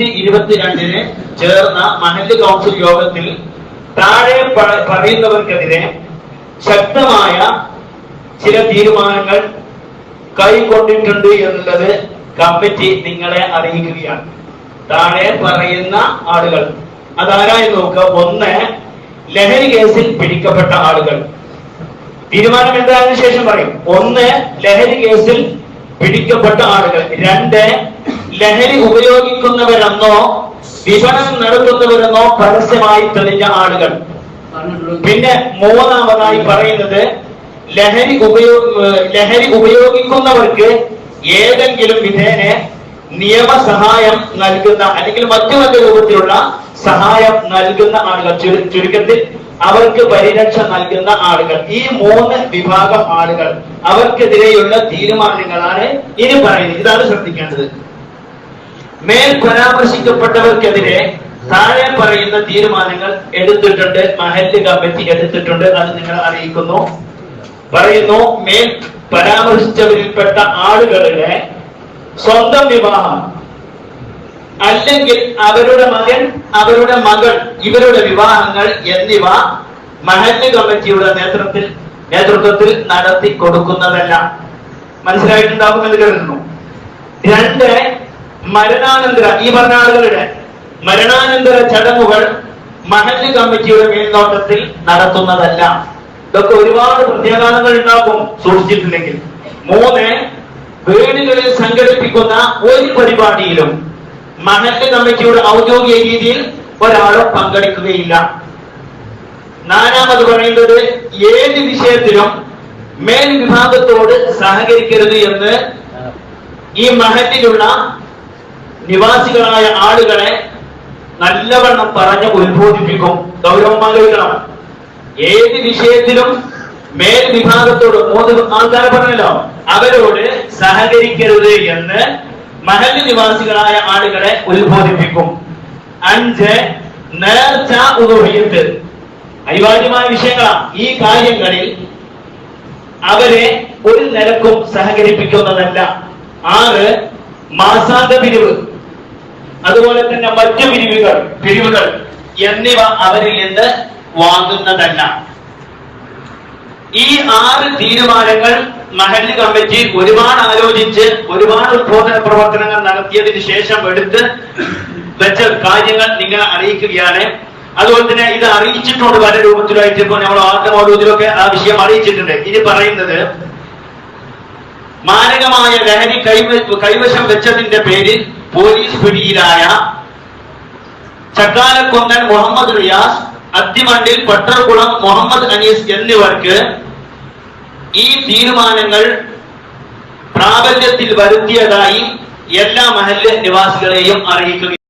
ഇരുപത്തിരണ്ടിന് ചേർന്ന മഹല്ല് കൗൺസിൽ യോഗത്തിൽ താഴെ പറയുന്നവർക്കെതിരെ ശക്തമായ ചില തീരുമാനങ്ങൾ കൈക്കൊണ്ടിട്ടുണ്ട് എന്നുള്ളത് കമ്മിറ്റി നിങ്ങളെ അറിയിക്കുകയാണ്. താഴെ പറയുന്ന ആളുകൾ അതാരായി നോക്കുക ഒന്ന് ലഹരി കേസിൽ പിടിക്കപ്പെട്ട ആളുകൾ. തീരുമാനം എന്തായതിനു ശേഷം പറയും. ഒന്ന് ലഹരി കേസിൽ പിടിക്കപ്പെട്ട ആളുകൾ രണ്ട് ലഹരി ഉപയോഗിക്കുന്നവരെന്നോ വിപണനം നടത്തുന്നവരെന്നോ പരസ്യമായി തെളിഞ്ഞ ആളുകൾ. പിന്നെ മൂന്നാമതായി പറയുന്നത് ലഹരി ഉപയോഗ ലഹരി ഉപയോഗിക്കുന്നവർക്ക് ഏതെങ്കിലും വിധേന നിയമസഹായം നൽകുന്ന അല്ലെങ്കിൽ മറ്റു മറ്റു രൂപത്തിലുള്ള സഹായം നൽകുന്ന ആളുകൾ ചുരു- ചുരുക്കത്തിൽ അവർക്ക് പരിരക്ഷ നൽകുന്ന ആളുകൾ. ഈ മൂന്ന് വിഭാഗം ആളുകൾ അവർക്കെതിരെയുള്ള തീരുമാനങ്ങളാണ് ഇനി പറയുന്നത്. ഇതാണ് ശ്രദ്ധിക്കേണ്ടത്. മേൽ പരാമർശിക്കപ്പെട്ടവർക്കെതിരെ താഴെ പറയുന്ന തീരുമാനങ്ങൾ എടുത്തിട്ടുണ്ട്. മഹല്ല് കമ്മിറ്റി എടുത്തിട്ടുണ്ട് അത് നിങ്ങൾ അറിയിക്കുന്നു. പറയുന്നു മേൽ പരാമർശിച്ചവരിൽപ്പെട്ട ആളുകളുടെ സ്വന്തം വിവാഹം അല്ലെങ്കിൽ അവരുടെ മകൻ അവരുടെ മകൾ ഇവരുടെ വിവാഹങ്ങൾ എന്നിവ മഹല്ല് കമ്മിറ്റിയുടെ നേതൃത്വത്തിൽ നേതൃത്വത്തിൽ നടത്തി കൊടുക്കുന്നതല്ല മനസ്സിലായിട്ടുണ്ടാകുമെന്ന് കരുതുന്നു രണ്ട് മരണാനന്തര ഈ പറഞ്ഞ ആളുകളുടെ മരണാനന്തര ചടങ്ങുകൾ മഹല്ല് കമ്മിറ്റിയുടെ മേൽനോട്ടത്തിൽ നടത്തുന്നതല്ല. ഇതൊക്കെ ഒരുപാട് പ്രത്യാഘാതങ്ങൾ ഉണ്ടാക്കും സൂക്ഷിച്ചിട്ടില്ലെങ്കിൽ മൂന്ന് വീടുകളിൽ സംഘടിപ്പിക്കുന്ന ഒരു പരിപാടിയിലും മഹല്ല് കമ്മിറ്റിയുടെ ഔദ്യോഗിക രീതിയിൽ ഒരാളും പങ്കെടുക്കുകയില്ല. നാലാമത് പറയുന്നത് ഏത് വിഷയത്തിലും മേൽ വിഭാഗത്തോട് സഹകരിക്കരുത് എന്ന് ഈ മഹലിലുള്ള നിവാസികളായ ആളുകളെ നല്ലവണ്ണം പറഞ്ഞ് ഉത്ബോധിപ്പിക്കും ഗൗരവം ആലോചിക്കണം ഏത് വിഷയത്തിലും മേൽ വിഭാഗത്തോട് മൂന്ന് ആൾക്കാരെ പറഞ്ഞല്ലോ അവരോട് സഹകരിക്കരുത് എന്ന് മഹൽ നിവാസികളായ ആളുകളെ ഉത്ബോധിപ്പിക്കും. അഞ്ച് നേർച്ച ഉദോഹിയത്ത് അനിവാര്യമായ വിഷയങ്ങളാണ് ഈ കാര്യങ്ങളിൽ അവരെ ഒരു നിലക്കും സഹകരിപ്പിക്കുന്നതല്ല. ആറ് മാസാന്ത പിരിവ്. അതുപോലെ തന്നെ മറ്റു പിരിവുകൾ. പിരിവുകൾ. എന്നിവ അവരിൽ നിന്ന് വാങ്ങുന്നതല്ല. ഈ ആറ് തീരുമാനങ്ങൾ മഹൽ കമ്മിറ്റി ഒരുപാട് ആലോചിച്ച് ഒരുപാട് ഉദ്ബോധന പ്രവർത്തനങ്ങൾ നടത്തിയതിന് ശേഷം എടുത്ത് വെച്ച കാര്യങ്ങൾ നിങ്ങളെ അറിയിക്കുകയാണ്. അതുപോലെ തന്നെ ഇത് അറിയിച്ചിട്ടുണ്ട് പല രൂപത്തിലായിട്ട് ഇപ്പോൾ നമ്മൾ ആദ്യ മൗലൂദിലൊക്കെ ആ വിഷയം അറിയിച്ചിട്ടുണ്ട്. ഇനി പറയുന്നത് മാരകമായ ലഹരി കൈവ കൈവശം വെച്ചതിന്റെ പേരിൽ പോലീസ് പിടിയിലായ ചക്കാലക്കൊന്നൻ മുഹമ്മദ് റിയാസ് അത്തിമണ്ടിൽ പട്ടർകുളം മുഹമ്മദ് അനീസ് എന്നിവർക്ക് ഈ തീരുമാനങ്ങൾ പ്രാബല്യത്തിൽ വരുത്തിയതായി എല്ലാ മഹല്ല് നിവാസികളെയും അറിയിക്കുക